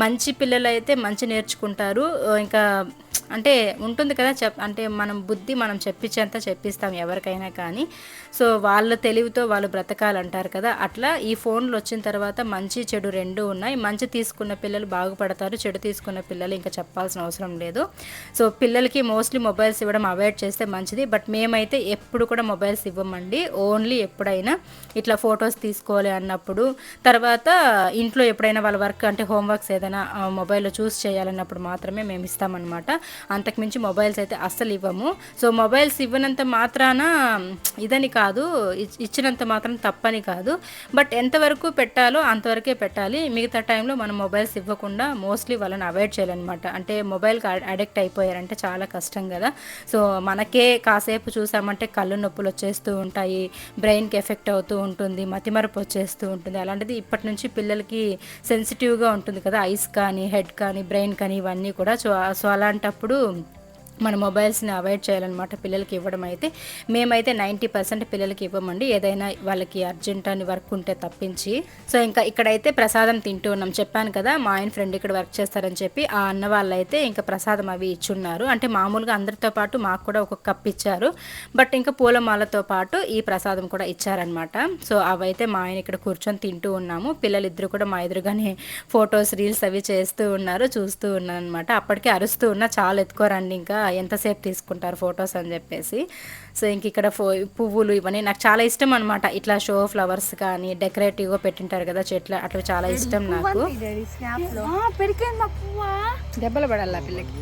మంచి పిల్లలు అయితే మంచి నేర్చుకుంటారు. ఇంకా అంటే ఉంటుంది కదా చెప్ అంటే మనం బుద్ధి మనం చెప్పించేంత చెప్పిస్తాం ఎవరికైనా కానీ. సో వాళ్ళ తెలివితో వాళ్ళు బ్రతకాలంటారు కదా. అట్లా ఈ ఫోన్లు వచ్చిన తర్వాత మంచి చెడు రెండు ఉన్నాయి. మంచి తీసుకున్న పిల్లలు బాగుపడతారు చెడు తీసుకున్న పిల్లలు ఇంకా చెప్పాల్సిన అవసరం లేదు. సో పిల్లలకి మోస్ట్లీ మొబైల్స్ ఇవ్వడం అవాయిడ్ చేస్తే మంచిది. బట్ మేమైతే ఎప్పుడు కూడా మొబైల్స్ ఇవ్వమండి. ఓన్లీ ఎప్పుడైనా ఇట్లా ఫొటోస్ తీసుకోవాలి అన్నప్పుడు. తర్వాత ఇంట్లో ఎప్పుడైనా వాళ్ళ వర్క్ అంటే హోంవర్క్స్ ఏదైనా మొబైల్లో చూస్ చేయాలన్నప్పుడు మాత్రమే మేము ఇస్తామన్నమాట. అంతకుమించి మొబైల్స్ అయితే అస్సలు ఇవ్వము. సో మొబైల్స్ ఇవ్వనంత మాత్రాన ఇదని కాదు ఇచ్- ఇచ్చినంత మాత్రం తప్పని కాదు. బట్ ఎంతవరకు పెట్టాలో అంతవరకే పెట్టాలి. మిగతా టైంలో మనం మొబైల్స్ ఇవ్వకుండా మోస్ట్లీ వాళ్ళని అవాయిడ్ చేయాలన్నమాట. అంటే మొబైల్కి అడిక్ట్ అయిపోయారంటే చాలా కష్టం కదా. సో మనకే కాసేపు చూసామంటే కళ్ళు నొప్పులు వచ్చేస్తూ ఉంటాయి. బ్రెయిన్కి ఎఫెక్ట్ అవుతూ ఉంటుంది. మతిమరపు వచ్చేస్తూ ఉంటుంది. అలాంటిది ఇప్పటి నుంచి పిల్లలకి సెన్సిటివ్గా ఉంటుంది కదా. ఐస్ కానీ హెడ్ కానీ బ్రెయిన్ కానీ ఇవన్నీ కూడా సో సో అలాంటప్పుడు మన మొబైల్స్ని అవాయిడ్ చేయాలన్నమాట పిల్లలకి ఇవ్వడం అయితే. మేమైతే నైంటీ పర్సెంట్ పిల్లలకి ఇవ్వమండి. ఏదైనా వాళ్ళకి అర్జెంట్ అని వర్క్ ఉంటే తప్పించి. సో ఇంకా ఇక్కడైతే ప్రసాదం తింటూ ఉన్నాం. చెప్పాను కదా మా ఆయన ఫ్రెండ్ ఇక్కడ వర్క్ చేస్తారని చెప్పి ఆ అన్న వాళ్ళైతే ఇంకా ప్రసాదం అవి ఇచ్చున్నారు. అంటే మామూలుగా అందరితో పాటు మాకు కూడా ఒక కప్ ఇచ్చారు. బట్ ఇంకా పూలమాలతో పాటు ఈ ప్రసాదం కూడా ఇచ్చారనమాట సో అవైతే మా ఆయన ఇక్కడ కూర్చొని తింటూ ఉన్నాము. పిల్లలిద్దరూ కూడా మా ఎదురుగానే ఫొటోస్ రీల్స్ అవి చేస్తూ ఉన్నారు చూస్తూ ఉన్నాను అనమాట అప్పటికే అరుస్తూ ఉన్నా చాలా ఎత్తుకోరండి ఇంకా ఎంతసేపు తీసుకుంటారు ఫొటోస్ అని చెప్పేసి. సో ఇంక ఇక్కడ ఫో పువ్వులు ఇవన్నీ నాకు చాలా ఇష్టం అనమాట ఇట్లా షో ఫ్లవర్స్ కానీ డెకరేటివ్గా పెట్టింటారు కదా చెట్లు అట్లా చాలా ఇష్టం నాకు. దెబ్బలు పడాలి పిల్లకి?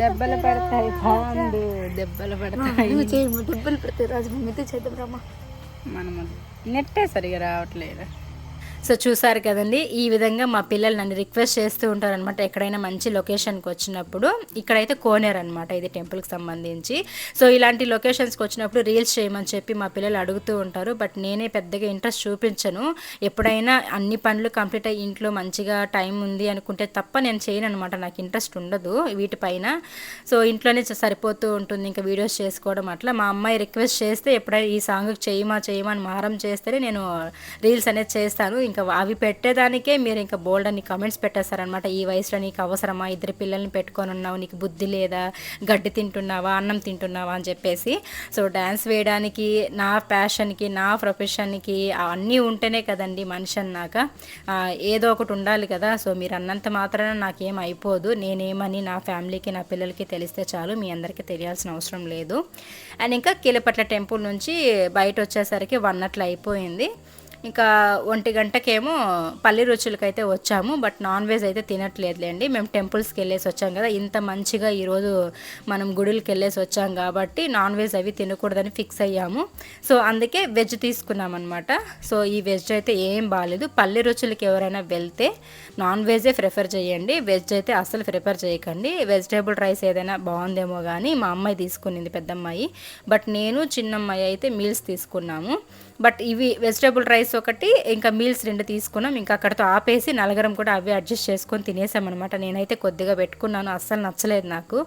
దెబ్బలు పడతాయి? బాగుండు దెబ్బలు పడతాయి. నువ్వు చేయము డబ్బులు పెడితే రాజు. చేద్దాం మనము నెట్టే సరిగా రావట్లేదు? సో చూసారు కదండి ఈ విధంగా మా పిల్లలు నన్ను రిక్వెస్ట్ చేస్తూ ఉంటారనమాట ఎక్కడైనా మంచి లొకేషన్కి వచ్చినప్పుడు. ఇక్కడైతే కోనేరు అనమాట ఇది టెంపుల్కి సంబంధించి. సో ఇలాంటి లొకేషన్స్కి వచ్చినప్పుడు రీల్స్ చేయమని చెప్పి మా పిల్లలు అడుగుతూ ఉంటారు. బట్ నేనే పెద్దగా ఇంట్రెస్ట్ చూపించను. ఎప్పుడైనా అన్ని పనులు కంప్లీట్ అయ్యి ఇంట్లో మంచిగా టైం ఉంది అనుకుంటే తప్ప నేను చేయను అనమాట నాకు ఇంట్రెస్ట్ ఉండదు వీటిపైన. సో ఇంట్లోనే సరిపోతూ ఉంటుంది ఇంకా వీడియోస్ చేసుకోవడం అట్లా. మా అమ్మాయి రిక్వెస్ట్ చేస్తే ఎప్పుడైనా ఈ సాంగ్ చేయమా చేయమా అని మారం చేస్తేనే నేను రీల్స్ అనేది చేస్తాను. ఇంకా అవి పెట్టేదానికే మీరు ఇంకా బోల్డ్ అని కమెంట్స్ పెట్టేస్తారనమాట ఈ వయసులో నీకు అవసరమా? ఇద్దరు పిల్లల్ని పెట్టుకొని ఉన్నావు నీకు బుద్ధి లేదా? గడ్డి తింటున్నావా? అన్నం తింటున్నావా? అని చెప్పేసి. సో డ్యాన్స్ వేయడానికి నా ప్యాషన్కి నా ప్రొఫెషన్కి అన్నీ ఉంటేనే కదండి మనిషి అన్నాక. ఏదో ఒకటి ఉండాలి కదా. సో మీరు అన్నంత మాత్రాన నాకేం అయిపోదు. నేనేమని నా ఫ్యామిలీకి నా పిల్లలకి తెలిస్తే చాలు. మీ అందరికీ తెలియాల్సిన అవసరం లేదు. అండ్ ఇంకా కీలపట్ల టెంపుల్ నుంచి బయట వచ్చేసరికి వన్ అట్లా అయిపోయింది. ఇంకా ఒంటి గంటకేమో పల్లి రుచులకైతే వచ్చాము బట్ నాన్ వెజ్ అయితే తినట్లేదులేండి. మేము టెంపుల్స్కి వెళ్ళేసి వచ్చాం కదా ఇంత మంచిగా ఈరోజు మనం గుడులకి వెళ్ళేసి వచ్చాం కాబట్టి నాన్ వెజ్ అవి తినకూడదని ఫిక్స్ అయ్యాము. సో అందుకే వెజ్ తీసుకున్నాం అనమాట సో ఈ వెజ్ అయితే ఏం బాగాలేదు పల్లి రుచులకి ఎవరైనా వెళ్తే నాన్ వెజే ప్రిఫర్ చేయండి. వెజ్ అయితే అస్సలు ప్రిఫర్ చేయకండి. వెజిటేబుల్ రైస్ ఏదైనా బాగుందేమో కానీ మా అమ్మాయి తీసుకునింది పెద్దమ్మాయి. బట్ నేను చిన్నమ్మాయి అయితే మీల్స్ తీసుకున్నాము. బట్ ఇవి వెజిటేబుల్ రైస్ ఒకటి ఇంకా మీల్స్ రెండు తీసుకున్నాం. ఇంకా అక్కడతో ఆపేసి నలగరం కూడా అవి అడ్జస్ట్ చేసుకొని తినేసామన్నమాట నేనైతే కొద్దిగా పెట్టుకున్నాను అస్సలు నచ్చలేదు నాకు.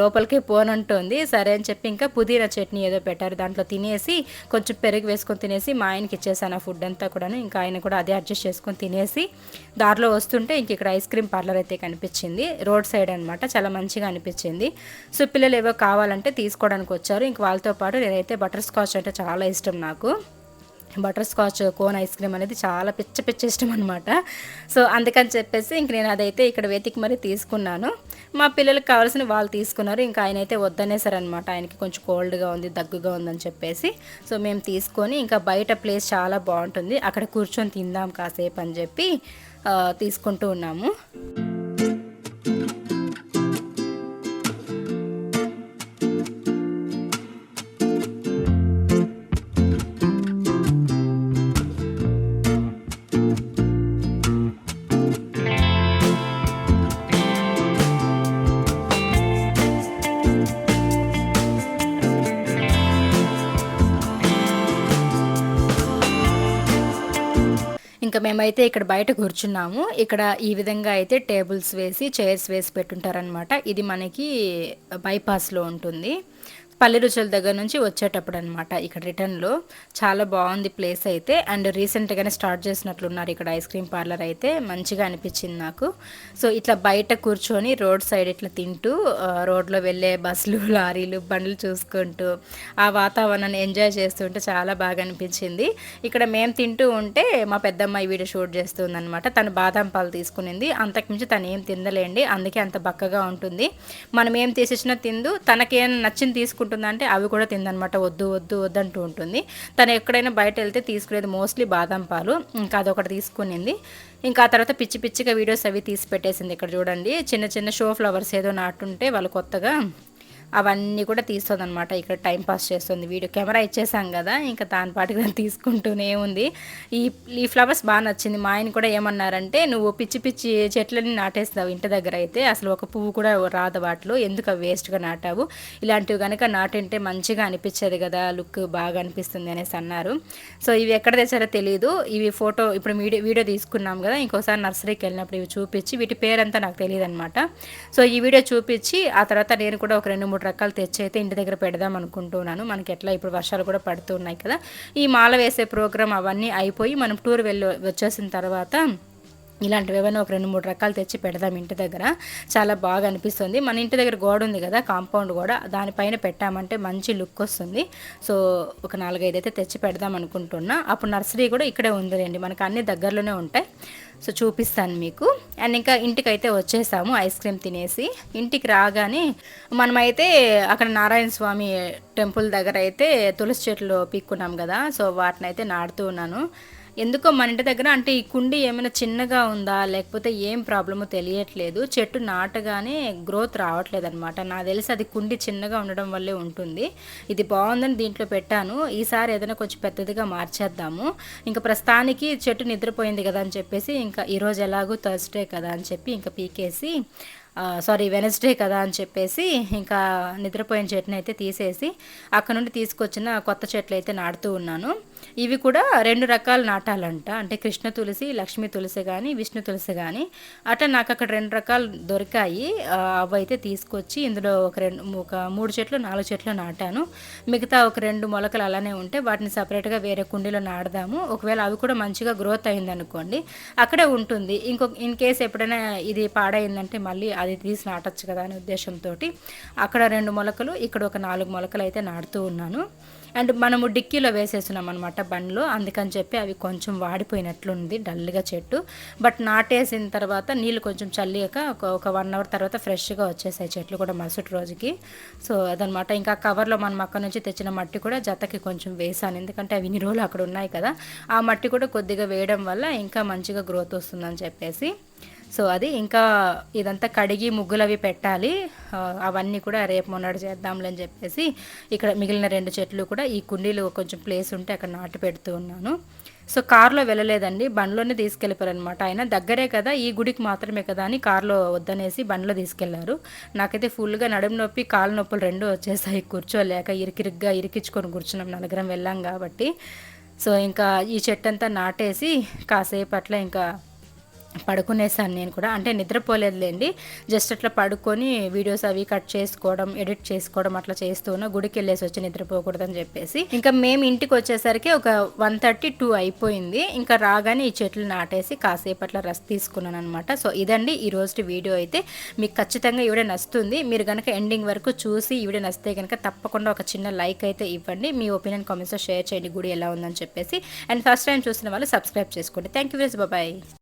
లోపలికి పోనంటుంది సరే అని చెప్పి ఇంకా పుదీనా చట్నీ ఏదో పెట్టారు. దాంట్లో తినేసి కొంచెం పెరుగు వేసుకొని తినేసి మా ఆయనకి ఇచ్చేసాను ఆ ఫుడ్ అంతా కూడాను. ఇంకా ఆయన కూడా అదే అడ్జస్ట్ చేసుకొని తినేసి దారిలో వస్తుంటే ఇంక ఇక్కడ ఐస్ క్రీమ్ పార్లర్ అయితే కనిపించింది. రోడ్ సైడ్ అనమాట చాలా మంచిగా అనిపించింది. సో పిల్లలు ఏవో కావాలంటే తీసుకోవడానికి వచ్చారు. ఇంక వాళ్ళతో పాటు నేనైతే బటర్ స్కాచ్ అంటే చాలా ఇష్టం నాకు. Butterscotch cone ice cream అనేది చాలా పిచ్చ పిచ్చ ఇష్టం అనమాట సో అందుకని చెప్పేసి ఇంక నేను అదైతే ఇక్కడ వెతికి మరీ తీసుకున్నాను. మా పిల్లలకు కావాల్సిన వాళ్ళు తీసుకున్నారు. ఇంకా ఆయన అయితే వద్దనేసారనమాట ఆయనకి కొంచెం కోల్డ్గా ఉంది దగ్గుగా ఉందని చెప్పేసి. సో మేము తీసుకొని ఇంకా బయట ప్లేస్ చాలా బాగుంటుంది. అక్కడ కూర్చొని తిందాం కాసేపు అని చెప్పి తీసుకుంటూ ఉన్నాము. ఇంకా మేమైతే ఇక్కడ బయట కూర్చున్నాము. ఇక్కడ ఈ విధంగా అయితే టేబుల్స్ వేసి చైర్స్ వేసి పెట్టుంటారనమాట ఇది మనకి బైపాస్లో ఉంటుంది. పల్లె రుచుల దగ్గర నుంచి వచ్చేటప్పుడు అనమాట ఇక్కడ రిటర్న్లో. చాలా బాగుంది ప్లేస్ అయితే. అండ్ రీసెంట్గానే స్టార్ట్ చేసినట్లున్నారు ఇక్కడ ఐస్ క్రీమ్ పార్లర్ అయితే. మంచిగా అనిపించింది నాకు. సో ఇట్లా బయట కూర్చొని రోడ్ సైడ్ ఇట్లా తింటూ రోడ్లో వెళ్ళే బస్సులు లారీలు బండ్లు చూసుకుంటూ ఆ వాతావరణాన్ని ఎంజాయ్ చేస్తుంటే చాలా బాగా అనిపించింది. ఇక్కడ మేము తింటూ ఉంటే మా పెద్దమ్మాయి వీడియో షూట్ చేస్తుంది అనమాట తను బాదం పాలు తీసుకునింది. అంతకుమించి తను ఏం తిందలేండి అందుకే అంత బక్కగా ఉంటుంది. మనం ఏం తీసేసినా తిందు. తనకేం నచ్చింది తీసుకుంటుంది ఉంటుందంటే అవి కూడా తిందనమాట. వద్దు వద్దు వద్దు అంటూ ఉంటుంది. తను ఎక్కడైనా బయట వెళ్తే తీసుకునేది మోస్ట్లీ బాదం పాలు. ఇంకా అదొకటి తీసుకునింది. ఇంకా ఆ తర్వాత పిచ్చి పిచ్చిగా వీడియోస్ అవి తీసి పెట్టేసింది ఇక్కడ చూడండి. చిన్న చిన్న షో ఫ్లవర్స్ ఏదో నాటుంటే వాళ్ళు కొత్తగా అవన్నీ కూడా తీస్తుంది అనమాట ఇక్కడ టైం పాస్ చేస్తుంది. వీడియో కెమెరా ఇచ్చేసాం కదా ఇంకా దాని పాటికి తీసుకుంటూనే ఉంది. ఈ ఈ ఫ్లవర్స్ బాగా నచ్చింది. మా ఆయన కూడా ఏమన్నారంటే నువ్వు పిచ్చి పిచ్చి చెట్లని నాటేస్తావు ఇంటి దగ్గర అయితే అసలు ఒక పువ్వు కూడా రాదు వాటిలో ఎందుకు అవి వేస్ట్గా నాటావు? ఇలాంటివి కనుక నాటింటే మంచిగా అనిపించేది కదా లుక్ బాగా అనిపిస్తుంది అనేసి అన్నారు. సో ఇవి ఎక్కడ తెచ్చారో తెలియదు ఇవి ఫోటో ఇప్పుడు వీడియో వీడియో తీసుకున్నాం కదా ఇంకోసారి నర్సరీకి వెళ్ళినప్పుడు ఇవి చూపించి వీటి పేరంతా నాకు తెలియదు అనమాట సో ఈ వీడియో చూపించి ఆ తర్వాత నేను కూడా ఒక రెండు మూడు రకాలు తెచ్చి అయితే ఇంటి దగ్గర పెడదాం అనుకుంటున్నాను. మనకి ఎట్లా ఇప్పుడు వర్షాలు కూడా పడుతున్నాయి కదా. ఈ మాల వేసే ప్రోగ్రామ్ అవన్నీ అయిపోయి మనం టూర్ వెళ్ళి వచ్చేసిన తర్వాత ఇలాంటివి ఏమైనా ఒక రెండు మూడు రకాలు తెచ్చి పెడదాం ఇంటి దగ్గర. చాలా బాగా అనిపిస్తుంది. మన ఇంటి దగ్గర గోడ ఉంది కదా కాంపౌండ్ కూడా దానిపైన పెట్టామంటే మంచి లుక్ వస్తుంది. సో ఒక నాలుగైదు అయితే తెచ్చి పెడదాం అనుకుంటున్నా. అప్పుడు నర్సరీ కూడా ఇక్కడే ఉందిలేండి. మనకు అన్ని దగ్గరలోనే ఉంటాయి. సో చూపిస్తాను మీకు. అండ్ ఇంకా ఇంటికైతే వచ్చేసాము ఐస్ క్రీమ్ తినేసి. ఇంటికి రాగానే మనమైతే అక్కడ నారాయణ స్వామి టెంపుల్ దగ్గర అయితే తులసి చెట్లు పీక్కున్నాం కదా సో వాటిని అయితే నాడుతూ ఉన్నాను. ఎందుకో మన ఇంటి దగ్గర అంటే ఈ కుండి ఏమైనా చిన్నగా ఉందా లేకపోతే ఏం ప్రాబ్లమో తెలియట్లేదు. చెట్టు నాటగానే గ్రోత్ రావట్లేదు అనమాట నాకు తెలిసి అది కుండి చిన్నగా ఉండడం వల్లే ఉంటుంది. ఇది బాగుందని దీంట్లో పెట్టాను. ఈసారి ఏదైనా కొంచెం పెద్దదిగా మార్చేద్దాము. ఇంకా ప్రస్తుతానికి చెట్టు నిద్రపోయింది కదా అని చెప్పేసి ఇంకా ఈరోజు ఎలాగో థర్స్డే కదా అని చెప్పి ఇంకా పీకేసి సారీ వెనస్డే కదా అని చెప్పేసి ఇంకా నిద్రపోయిన చెట్టుని అయితే తీసేసి అక్కడ నుండి తీసుకొచ్చిన కొత్త చెట్లు అయితే నాటుతూ ఉన్నాను. ఇవి కూడా రెండు రకాలు నాటాలంట. అంటే కృష్ణ తులసి లక్ష్మీ తులసి కానీ విష్ణు తులసి కానీ అట్లా నాకు అక్కడ రెండు రకాలు దొరికాయి. అవి అయితే తీసుకొచ్చి ఇందులో ఒక రెండు ఒక మూడు చెట్లు నాలుగు చెట్లు నాటాను. మిగతా ఒక రెండు మొలకలు అలానే ఉంటే వాటిని సపరేట్గా వేరే కుండీలో నాడదాము. ఒకవేళ అవి కూడా మంచిగా గ్రోత్ అయింది అనుకోండి అక్కడే ఉంటుంది. ఇంకొక ఇన్ కేస్ ఎప్పుడైనా ఇది పాడైందంటే మళ్ళీ అది తీసి నాటచ్చు కదా అనే ఉద్దేశంతో అక్కడ రెండు మొలకలు ఇక్కడ ఒక నాలుగు మొలకలు అయితే నాటుతూ ఉన్నాను. అండ్ మనము డిక్కీలో వేసేస్తున్నాం అనమాట బండ్లు. అందుకని చెప్పి అవి కొంచెం వాడిపోయినట్లుంది డల్గా చెట్టు. బట్ నాటేసిన తర్వాత నీళ్ళు కొంచెం చల్లియాక ఒక ఒక వన్ అవర్ తర్వాత ఫ్రెష్గా వచ్చేసాయి చెట్లు కూడా మరుసటి రోజుకి. సో అదనమాట ఇంకా కవర్లో మనం అక్కడ నుంచి తెచ్చిన మట్టి కూడా జతకి కొంచెం వేసాను. ఎందుకంటే అవి ఇన్ని రోజులు అక్కడ ఉన్నాయి కదా. ఆ మట్టి కూడా కొద్దిగా వేయడం వల్ల ఇంకా మంచిగా గ్రోత్ వస్తుందని చెప్పేసి. సో అది ఇంకా ఇదంతా కడిగి ముగ్గులు అవి పెట్టాలి అవన్నీ కూడా రేపు మొన్నటి చేద్దాంలే అని చెప్పేసి ఇక్కడ మిగిలిన రెండు చెట్లు కూడా ఈ కుండీలు కొంచెం ప్లేస్ ఉంటే అక్కడ నాటు పెడుతూ ఉన్నాను. సో కార్లో వెళ్ళలేదండి. బండ్లోనే తీసుకెళ్ళిపోయారనమాట ఆయన దగ్గరే కదా ఈ గుడికి మాత్రమే కదా అని కార్లో వద్దనేసి బండ్లో తీసుకెళ్ళారు. నాకైతే ఫుల్గా నడుము నొప్పి కాలు నొప్పులు రెండు వచ్చేసాయి. కూర్చోలేక ఇరికిరిగ్గా ఇరికించుకొని కూర్చున్నాం. నలుగురం వెళ్ళాం కాబట్టి. సో ఇంకా ఈ చెట్టు అంతా నాటేసి కాసేపు అట్లా ఇంకా పడుకునేసాను నేను కూడా. అంటే నిద్రపోలేదులేండి. జస్ట్ అట్లా పడుకొని వీడియోస్ అవి కట్ చేసుకోవడం ఎడిట్ చేసుకోవడం అట్లా చేస్తూ ఉన్నా గుడికి వెళ్ళేసి వచ్చి నిద్రపోకూడదని చెప్పేసి. ఇంకా మేము ఇంటికి వచ్చేసరికి ఒక వన్ థర్టీ టూ అయిపోయింది. ఇంకా రాగానే ఈ చెట్లు నాటేసి కాసేపు అట్లా రస్ తీసుకున్నాను అనమాట సో ఇదండి ఈ రోజు వీడియో అయితే. మీకు ఖచ్చితంగా ఈవిడ నచ్చుతుంది. మీరు కనుక ఎండింగ్ వరకు చూసి ఈవిడ నచ్చితే కనుక తప్పకుండా ఒక చిన్న లైక్ అయితే ఇవ్వండి. మీ ఒపీనియన్ కామెంట్స్లో షేర్ చేయండి. గుడి ఎలా ఉందని చెప్పేసి. అండ్ ఫస్ట్ టైం చూసిన వాళ్ళు సబ్స్క్రైబ్ చేసుకోండి. Thank you very bye.